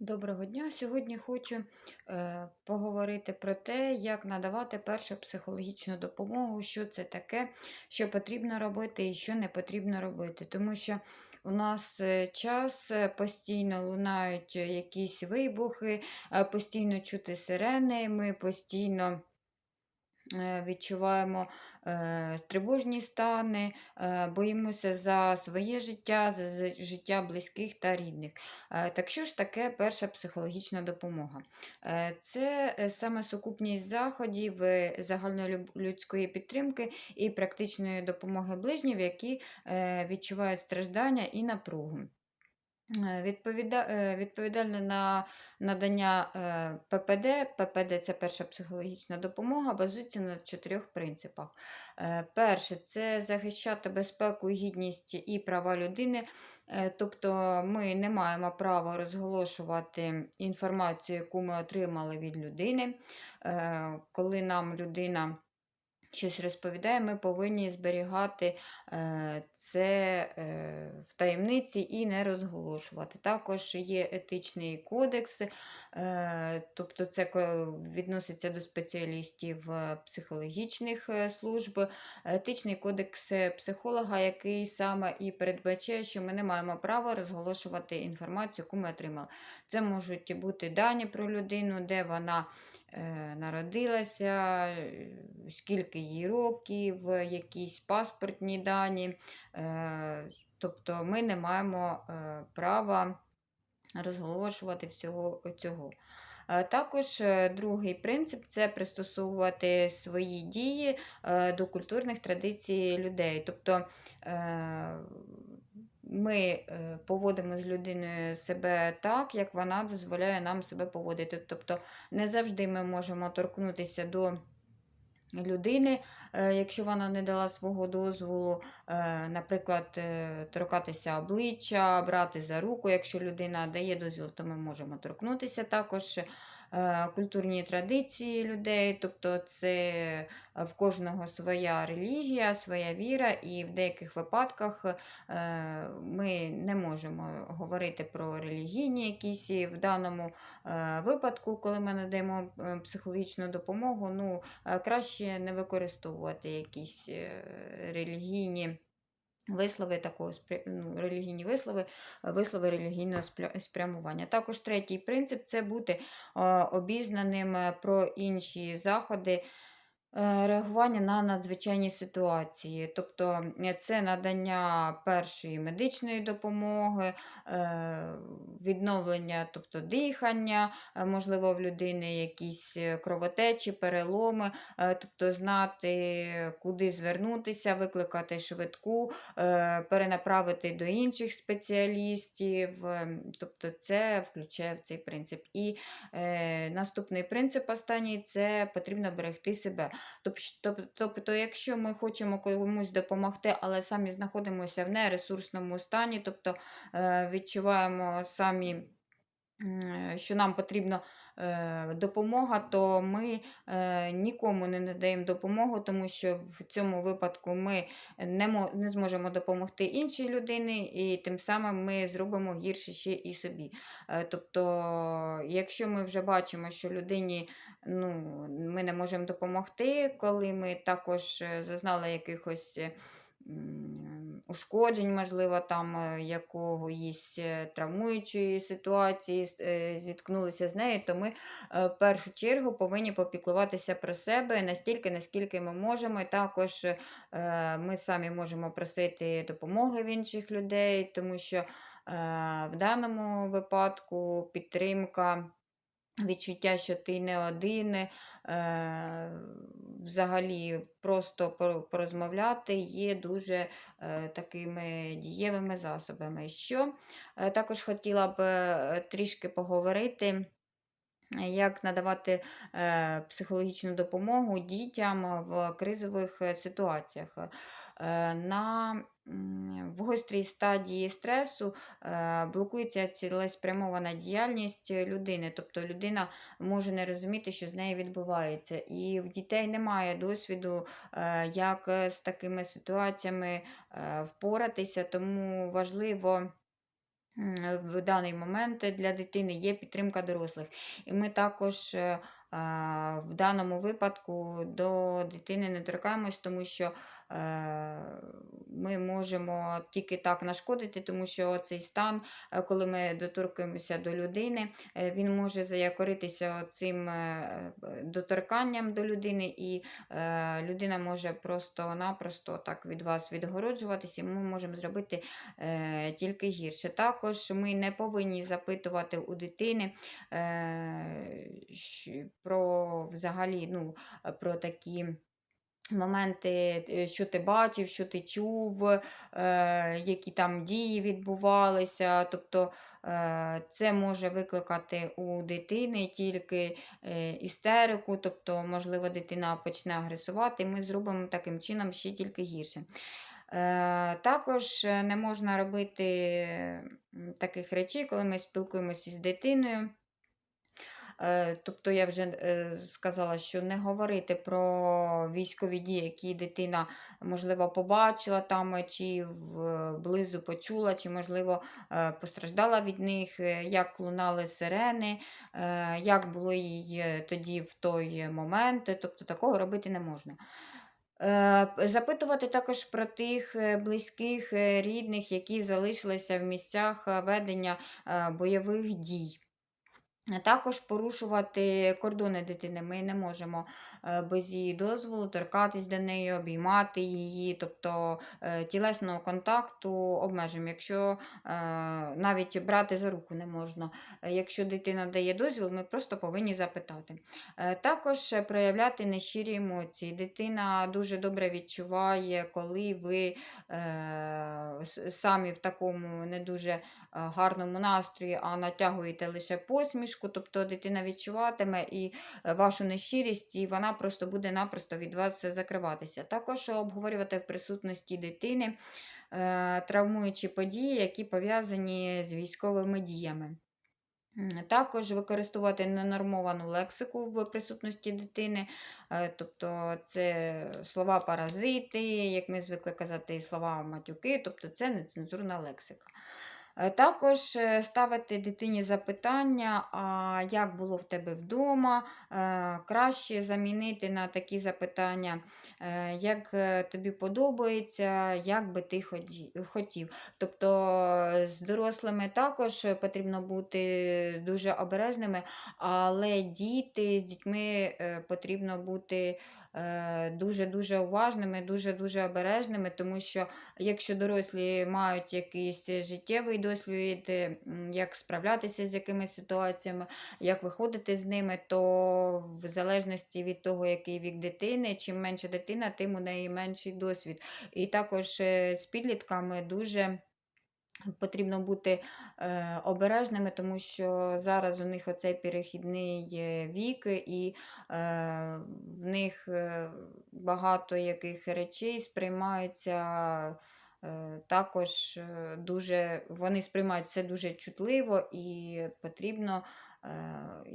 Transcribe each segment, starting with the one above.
Доброго дня! Сьогодні хочу е, поговорити про те, як надавати першу психологічну допомогу, що це таке, що потрібно робити і що не потрібно робити. Тому що у нас е, час е, постійно лунають е, якісь вибухи, постійно чути сирени, ми постійно. Е, Відчуваємо е, тривожні стани, е, боїмося за своє життя, за життя близьких та рідних. Так що ж таке перша психологічна допомога? Це саме сукупність заходів загальнолюдської підтримки і практичної допомоги ближнім, які відчувають страждання і напругу. Е, е, Відповідальне на надання е, ППД, ППД це перша психологічна допомога, базується на чотирьох принципах. Перше це захищати безпеку, гідність і права людини. Тобто ми не маємо права розголошувати інформацію, яку ми отримали від людини. Коли нам людина щось розповідає, ми повинні зберігати е, це е, в таємниці і не розголошувати. Також є етичний кодекс, е, тобто це відноситься до спеціалістів психологічних служб. Етичний кодекс психолога, який саме і передбачає, що ми не маємо права розголошувати інформацію, яку ми отримали. Це можуть бути дані про людину, де вона народилася, е, скільки їй років, е, якісь паспортні дані. Е, Тобто ми не маємо е, права розголошувати всього цього. Е, Також е, другий принцип це пристосовувати свої дії е, до культурних традицій людей. Тобто е, ми е, поводимо з людиною себе так, як вона дозволяє нам себе поводити. Тобто не завжди ми можемо торкнутися до людини, е, якщо вона не дала свого дозволу, е, наприклад, торкатися обличчя, брати за руку. Якщо людина дає дозвіл, то ми можемо торкнутися також. Культурні традиції людей, тобто це в кожного своя релігія, своя віра, і в деяких випадках е, ми не можемо говорити про релігійні якісь в даному е, випадку, коли ми надаємо е, психологічну допомогу, ну, краще не використовувати якісь релігійні. Вислови такого ну, релігійні вислови, вислови релігійного спря- спрямування. Також третій принцип це бути обізнаним про інші заходи реагування на надзвичайні ситуації. Тобто е, це надання першої медичної допомоги, е, відновлення тобто дихання, е, можливо, в людини якісь е, кровотечі, переломи, е, тобто знати, куди звернутися, викликати швидку, е, перенаправити до інших спеціалістів. е, Тобто це включає в цей принцип. І е, наступний принцип останній це потрібно берегти себе. Тобто, якщо ми хочемо комусь допомогти, але самі знаходимося в нересурсному стані, тобто е, відчуваємо самі. Що нам потрібна е, допомога, то ми е, нікому не надаємо допомогу, тому що в цьому випадку ми не, зможемо допомогти іншій людині, і тим самим ми зробимо гірше ще і собі. Е, Тобто, якщо ми вже бачимо, що людині ну, ми не можемо допомогти, коли ми також е, зазнали якихось. Ушкоджень, можливо, там е, якоїсь е, травмуючої ситуації, е, зіткнулися з нею, то ми в першу чергу повинні попіклуватися про себе настільки, наскільки ми можемо. І також ми самі можемо просити допомоги в інших людей, тому що в даному випадку підтримка. Відчуття, що ти не один, е, взагалі просто порозмовляти є дуже е, такими дієвими засобами. Що е, також хотіла б е, трішки поговорити. Як надавати е, психологічну допомогу дітям в кризових е, ситуаціях? Е, на, в гострій стадії стресу е, блокується цілеспрямована діяльність людини, тобто людина може не розуміти, що з нею відбувається. І в дітей немає досвіду, е, як з такими ситуаціями впоратися, тому важливо в даний момент для дитини є підтримка дорослих. І ми також в даному випадку до дитини не торкаємось, тому що е, ми можемо тільки так нашкодити, тому що цей стан, е, коли ми доторкуємося до людини, е, він може заякоритися цим доторканням до людини, і людина може просто-напросто так від вас відгороджуватися, і ми можемо зробити тільки гірше. Також ми не повинні запитувати у дитини про взагалі ну, про такі. Моменти, е, що ти бачив, що ти чув, е, які там дії відбувалися. Тобто е, це може викликати у дитини тільки е, істерику, тобто, можливо, дитина почне агресувати, і ми зробимо таким чином ще тільки гірше. Е, також е, не можна робити таких речей, коли ми спілкуємося з дитиною. Е, Тобто я вже е, сказала, що не говорити про військові дії, які дитина, можливо, побачила там, е, чи вблизу почула, чи, можливо, постраждала від них, як лунали сирени, як було їй тоді в той момент. Тобто такого робити не можна. Запитувати також про тих близьких, рідних, які залишилися в місцях ведення бойових дій. А Також порушувати кордони дитини. Ми не можемо е, без її дозволу торкатись до неї, обіймати її, тобто е, тілесного контакту обмежуємо. Якщо е, навіть брати за руку не можна. Е, Якщо дитина дає дозвіл, ми просто повинні запитати. Е, Також е, проявляти нещирі емоції. Дитина дуже добре відчуває, коли ви е, самі в такому не дуже е, гарному настрої, а натягуєте лише посмішку, тобто дитина відчуватиме і е, вашу нещирість, і вона просто буде напросто від вас закриватися. Також обговорювати в присутності дитини е, травмуючі події, які пов'язані з військовими діями. Також використовувати ненормовану лексику в присутності дитини, е, тобто це слова паразити, як ми звикли казати, слова матюки, тобто це нецензурна лексика. Е, Також е, ставити дитині запитання, а як було в тебе вдома, Е, краще замінити на такі запитання, як тобі подобається, як би ти хотів. Тобто з дорослими також потрібно бути дуже обережними, але діти з дітьми потрібно бути дуже-дуже уважними, дуже-дуже обережними, тому що якщо дорослі мають якийсь життєвий досвід, е, як справлятися з якимись ситуаціями, як виходити з ними, то в залежності від того, який вік дитини, чим менша дитина, тим у неї менший досвід. І також е, з підлітками дуже. Потрібно бути е, обережними, тому що зараз у них оцей перехідний е, вік, і е, в них е, багато яких речей сприймаються е, також дуже, вони сприймають все дуже чутливо і потрібно,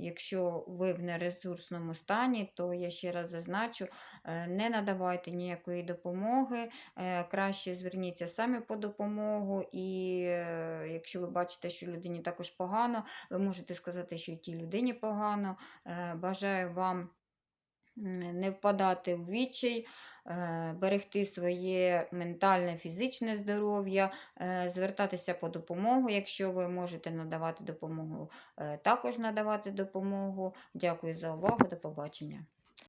якщо ви в нересурсному стані, то я ще раз зазначу, е, не надавайте ніякої допомоги, е, краще зверніться самі по допомогу, і е, якщо ви бачите, що людині також погано, ви можете сказати, що і тій людині погано. Е, Бажаю вам не впадати в відчай, е, берегти своє ментальне, фізичне здоров'я, е, звертатися по допомогу, якщо ви можете надавати допомогу, е, також надавати допомогу. Дякую за увагу, до побачення.